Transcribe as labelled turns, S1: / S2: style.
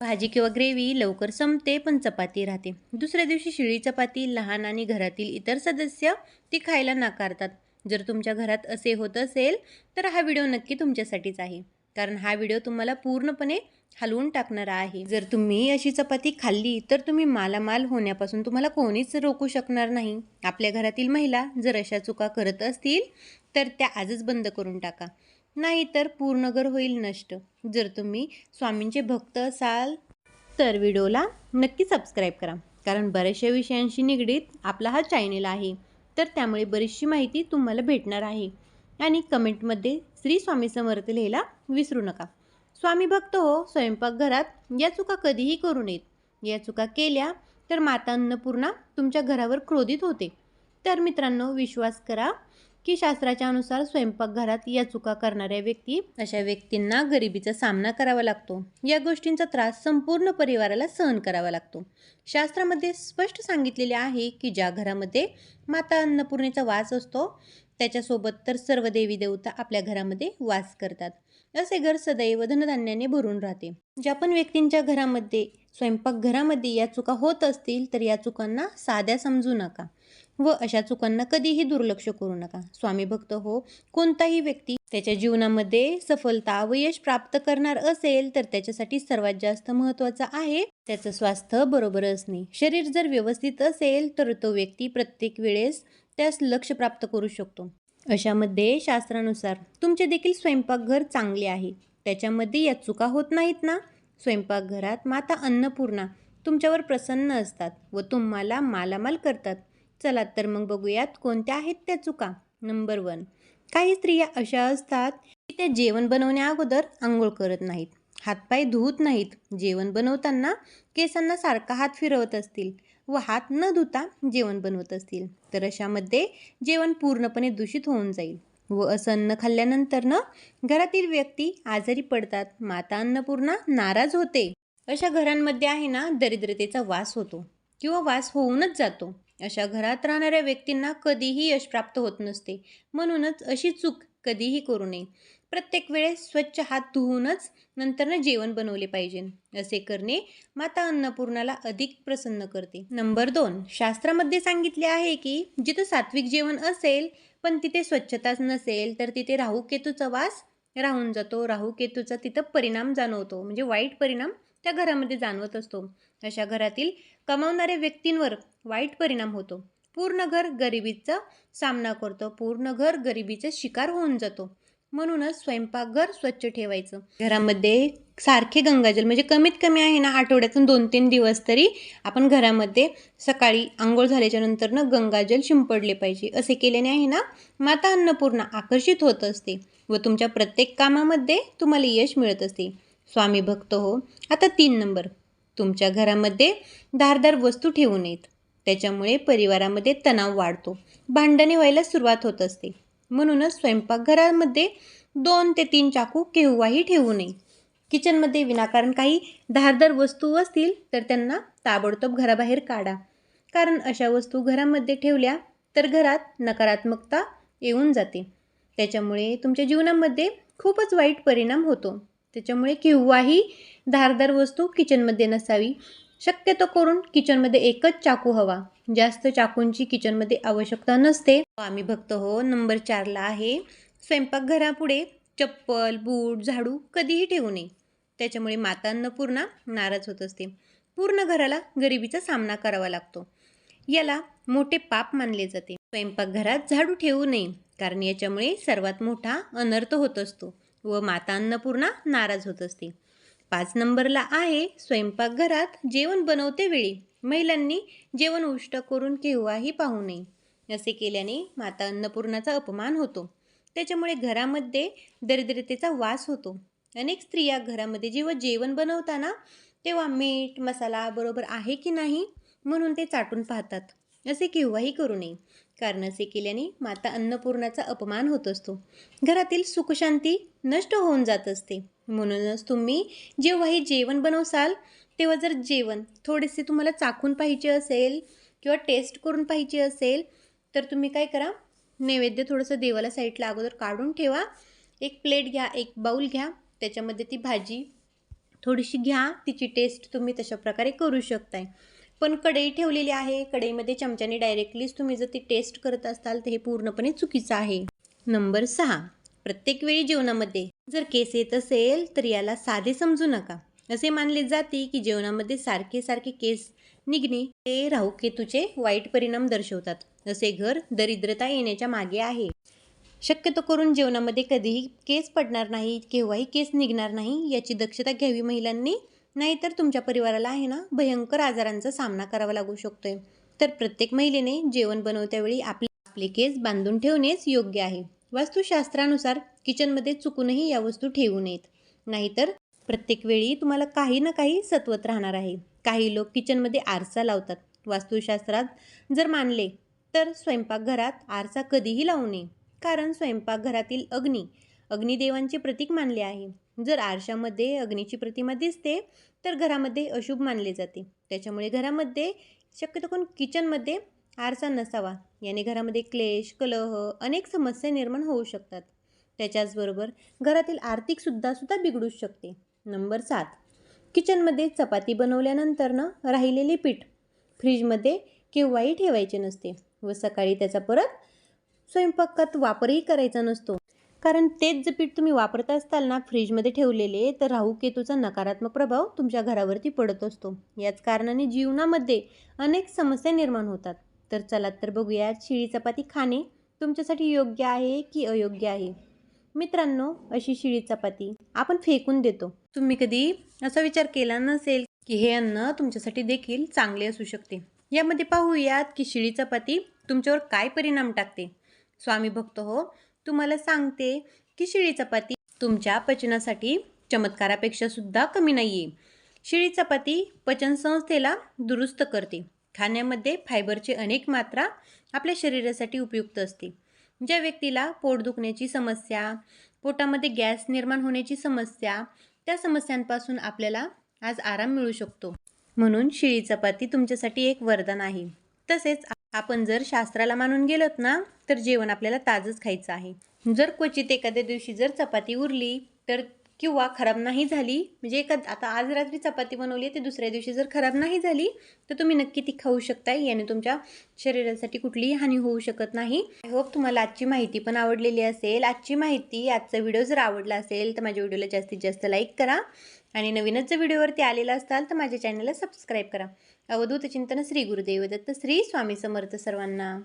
S1: भाजी किंवा ग्रेव्ही लवकर संपते पण चपाती राहते. दुसऱ्या दिवशी शिळी चपाती लहान आणि घरातील इतर सदस्य ती खायला नाकारतात. जर तुमच्या घरात असे होत असेल तर हा व्हिडिओ नक्की तुमच्यासाठीच आहे. कारण हा व्हिडिओ तुम्हाला पूर्णपणे हलवून टाकणारा आहे. जर तुम्ही अशी चपाती खाल्ली तर तुम्ही मालामाल होण्यापासून तुम्हाला कोणीच रोखू शकणार नाही. आपल्या घरातील महिला जर अशा चुका करत असतील तर त्या आजच बंद करून टाका. नाही तर पूर्ण घर होईल नष्ट. जर तुम्ही स्वामींचे भक्त असाल तर व्हिडिओला नक्की सबस्क्राईब करा. कारण बऱ्याचशा विषयांशी निगडीत आपला हा चॅनेल आहे. तर त्यामुळे बरीचशी माहिती तुम्हाला भेटणार आहे. आणि कमेंटमध्ये श्री स्वामी समर्थ लिहायला विसरू नका. स्वामी भक्त हो स्वयंपाकघरात या चुका कधीही करू नयेत. या चुका केल्या तर माता अन्नपूर्णा तुमच्या घरावर क्रोधित होते. तर मित्रांनो विश्वास करा की शास्त्राच्या अनुसार स्वयंपाकघरात या चुका करणाऱ्या व्यक्ती अशा व्यक्तींना गरिबीचा सामना करावा लागतो. या गोष्टींचा त्रास संपूर्ण परिवाराला सहन करावा लागतो. शास्त्रामध्ये स्पष्ट सांगितलेले आहे की ज्या घरामध्ये माता अन्नपूर्णेचा वास असतो त्याच्यासोबत तर सर्व देवी देवता आपल्या घरामध्ये वास करतात. असे घर सदैव धनधान्याने भरून राहते. ज्या पण व्यक्तींच्या घरामध्ये स्वयंपाकघरामध्ये या चुका होत असतील तर या चुकांना साध्या समजू नका. व अशा चुकांना कधीही दुर्लक्ष करू नका. स्वामी भक्त हो कोणताही व्यक्ती त्याच्या जीवनामध्ये सफलता व यश प्राप्त करणार असेल तर त्याच्यासाठी सर्वात जास्त महत्त्वाचं आहे त्याचं स्वास्थ्य बरोबर असणे. शरीर जर व्यवस्थित असेल तर तो व्यक्ती प्रत्येक वेळेस त्यास लक्ष प्राप्त करू शकतो. अशामध्ये शास्त्रानुसार तुमचे देखील स्वयंपाकघर चांगले आहे. त्याच्यामध्ये या चुका होत नाहीत ना? स्वयंपाकघरात माता अन्नपूर्णा तुमच्यावर प्रसन्न असतात व तुम्हाला मालामाल करतात. चला तर मग बघूयात कोणत्या आहेत त्या चुका. नंबर वन काही स्त्रिया अशा असतात की त्या जेवण बनवण्या अगोदर आंघोळ करत नाहीत. हातपाय धुवत नाहीत. जेवण बनवताना केसांना सारखा हात फिरवत असतील व हात न धुता जेवण बनवत असतील. तर अशामध्ये जेवण पूर्णपणे दूषित होऊन जाईल व असं अन्न खाल्ल्यानंतर न घरातील व्यक्ती आजारी पडतात. माता अन्नपूर्णा नाराज होते. अशा घरांमध्ये आहे ना दरिद्रतेचा वास होतो किंवा वास होऊनच जातो. अशा घरात राहणाऱ्या व्यक्तींना कधीही यश प्राप्त होत नसते. म्हणूनच अशी चूक कधीही करू नये. प्रत्येक वेळेस स्वच्छ हात धुवूनच नंतरनं जेवण बनवले पाहिजे. असे करणे माता अन्नपूर्णाला अधिक प्रसन्न करते. नंबर दोन. शास्त्रामध्ये सांगितले आहे की जिथं सात्विक जेवण असेल पण तिथे स्वच्छताच नसेल तर तिथे राहू केतूचा वास राहून जातो. राहू केतूचा तिथं परिणाम जाणवतो. म्हणजे वाईट परिणाम त्या घरामध्ये जाणवत असतो. अशा घरातील कमावणाऱ्या व्यक्तींवर वाईट परिणाम होतो. पूर्ण घर गरिबीचा सामना करतो. पूर्ण घर गरिबीचा शिकार होऊन जातो. म्हणूनच स्वयंपाकघर स्वच्छ ठेवायचं. घरामध्ये सारखे गंगाजल म्हणजे कमीत कमी आहे ना आठवड्यातून दोन तीन दिवस तरी आपण घरामध्ये सकाळी आंघोळ झाल्याच्या नंतरनं गंगाजल शिंपडले पाहिजे. असे केल्याने आहे ना माता अन्नपूर्णा आकर्षित होत असते व तुमच्या प्रत्येक कामामध्ये तुम्हाला यश मिळत असते. स्वामी भक्त हो. आता तीन नंबर. तुमच्या घरामध्ये धारदार वस्तू ठेवू नयेत. त्याच्यामुळे परिवारामध्ये तणाव वाढतो. भांडणे व्हायला सुरुवात होत असते. म्हणूनच स्वयंपाकघरामध्ये दोन ते तीन चाकू केव्हाही ठेवू नये. किचनमध्ये विनाकारण काही धारदार वस्तू असतील तर त्यांना ताबडतोब घराबाहेर काढा. कारण अशा वस्तू घरामध्ये ठेवल्या तर घरात नकारात्मकता येऊन जाते. त्याच्यामुळे तुमच्या जीवनामध्ये खूपच वाईट परिणाम होतो. त्याच्यामुळे केव्हाही धारदार वस्तू किचनमध्ये नसावी. शक्यतो करून किचनमध्ये एकच चाकू हवा. जास्त चाकूंची किचनमध्ये आवश्यकता नसते. आम्ही भक्त हो नंबर चारला आहे. स्वयंपाकघरापुढे चप्पल बूट झाडू कधीही ठेवू नये. त्याच्यामुळे मातांना पूर्ण नाराज होत असते. पूर्ण घराला गरिबीचा सामना करावा लागतो. याला मोठे पाप मानले जाते. स्वयंपाकघरात झाडू ठेवू नये कारण याच्यामुळे सर्वात मोठा अनर्थ होत असतो. व माता अन्नपूर्णा नाराज होत असते. पाच नंबरला आहे स्वयंपाकघरात जेवण बनवते वेळी. महिलांनी जेवण उष्ट करून केव्हाही पाहू नये. असे केल्याने माता अन्नपूर्णाचा अपमान होतो. त्याच्यामुळे घरामध्ये दरिद्रतेचा वास होतो. अनेक स्त्रिया घरामध्ये जेव्हा जेवण बनवताना तेव्हा मीठ मसाला बरोबर आहे की नाही म्हणून ते चाटून पाहतात. असे केव्हाही करू नये. कारण असे केल्याने माता अन्नपूर्णाचा अपमान होत असतो. घरातील सुखशांती नष्ट होऊन जात असते. म्हणूनच तुम्ही जेव्हाही जेवण बनवसाल तेव्हा जर जेवण थोडेसे तुम्हाला चाखून पाहिजे असेल किंवा टेस्ट करून पाहिजे असेल तर तुम्ही काय करा नैवेद्य थोडंसं देवाला साईडला अगोदर काढून ठेवा. एक प्लेट घ्या एक बाऊल घ्या त्याच्यामध्ये ती भाजी थोडीशी घ्या तिची टेस्ट तुम्ही तशा प्रकारे करू शकताय. पण कढई ठेवलेली आहे. कढईमध्ये चमच्याने डायरेक्टलीच तुम्ही जर ती टेस्ट करत असाल तर हे पूर्णपणे चुकीचं आहे. नंबर सहा. प्रत्येक वेळी जेवणामध्ये जर केस येत असेल तर याला साधे समजू नका. असे मानले जाते की जेवणामध्ये सारखे सारखे केस निघणे ते राहू केतूचे वाईट परिणाम दर्शवतात. असे घर दरिद्रता येण्याच्या मागे आहे. शक्यतो करून जेवणामध्ये कधीही केस पडणार नाही केव्हाही केस निघणार नाही याची दक्षता घ्यावी महिलांनी नाहीतर तुमच्या परिवाराला आहे ना भयंकर आजारांचा सामना करावा लागू शकतोय. तर प्रत्येक महिलेने जेवण बनवत्यावेळी आपले आपले केस बांधून ठेवणेच योग्य आहे. वास्तुशास्त्रानुसार किचनमध्ये चुकूनही या वस्तू ठेवू नयेत. नाहीतर प्रत्येक वेळी तुम्हाला काही ना काही सत्वत राहणार आहे. काही लोक किचनमध्ये आरसा लावतात. वास्तुशास्त्रात जर मानले तर स्वयंपाकघरात आरसा कधीही लावू नये. कारण स्वयंपाकघरातील अग्नी अग्निदेवांचे प्रतीक मानले आहे. जर आरशामध्ये अग्नीची प्रतिमा दिसते तर घरामध्ये अशुभ मानले जाते. त्याच्यामुळे घरामध्ये शक्यतो करून किचनमध्ये आरसा नसावा. याने घरामध्ये क्लेश कलह अनेक समस्या निर्माण होऊ शकतात. त्याच्याचबरोबर घरातील आर्थिकसुद्धा सुद्धा बिघडू शकते. नंबर सात. किचनमध्ये चपाती बनवल्यानंतर ना राहिलेले पीठ. फ्रीजमध्ये केव्हाही ठेवायचे नसते व सकाळी त्याचा परत स्वयंपाकात वापरही करायचा नसतो. कारण तेच जर पीठ तुम्ही वापरत असताल ना फ्रीजमध्ये ठेवलेले तर राहू केतूचा नकारात्मक प्रभाव तुमच्या घरावरती पडत असतो. याच कारणाने जीवनामध्ये अनेक समस्या निर्माण होतात. तर चला तर बघूया शिळी चपाती खाणे तुमच्यासाठी योग्य आहे की अयोग्य आहे? मित्रांनो अशी शिळी चपाती आपण फेकून देतो. तुम्ही कधी असा विचार केला नसेल की हे अन्न तुमच्यासाठी देखील चांगले असू शकते. यामध्ये पाहूयात की शिळी चपाती तुमच्यावर काय परिणाम टाकते? स्वामी भक्त हो तुम्हाला सांगते की शिळी चपाती तुमच्या पचनासाठी चमत्कारापेक्षा सुद्धा कमी नाही आहे शिळी चपाती पचनसंस्थेला दुरुस्त करते. खाण्यामध्ये फायबरची अनेक मात्रा आपल्या शरीरासाठी उपयुक्त असते. ज्या व्यक्तीला पोट दुखण्याची समस्या पोटामध्ये गॅस निर्माण होण्याची समस्या त्या समस्यांपासून आपल्याला आज आराम मिळू शकतो. म्हणून शिळी चपाती तुमच्यासाठी एक वरदान आहे. तसेच आपण जर शास्त्राला मानून गेलोत ना तर जेवण आपल्याला ताजंच खायचं आहे. जर क्वचित एखाद्या दिवशी जर चपाती उरली तर किंवा खराब नाही झाली म्हणजे एखाद आता आज रात्री चपाती बनवली ते दुसऱ्या दिवशी जर खराब नाही झाली तर तुम्ही नक्की ती खाऊ शकताय याने तुमच्या शरीरासाठी कुठलीही हानी होऊ शकत नाही. आय होप तुम्हाला आजची माहिती पण आवडलेली असेल. आजची माहिती आजचा व्हिडिओ जर आवडला असेल तर माझ्या व्हिडिओला जास्तीत जास्त लाईक करा. आणि नवीनच जर व्हिडिओवरती आलेला असाल तर माझ्या चॅनलला सबस्क्राईब करा. अवधूत चिंतन श्री गुरुदेव दत्त श्री स्वामी समर्थ सर्वांना.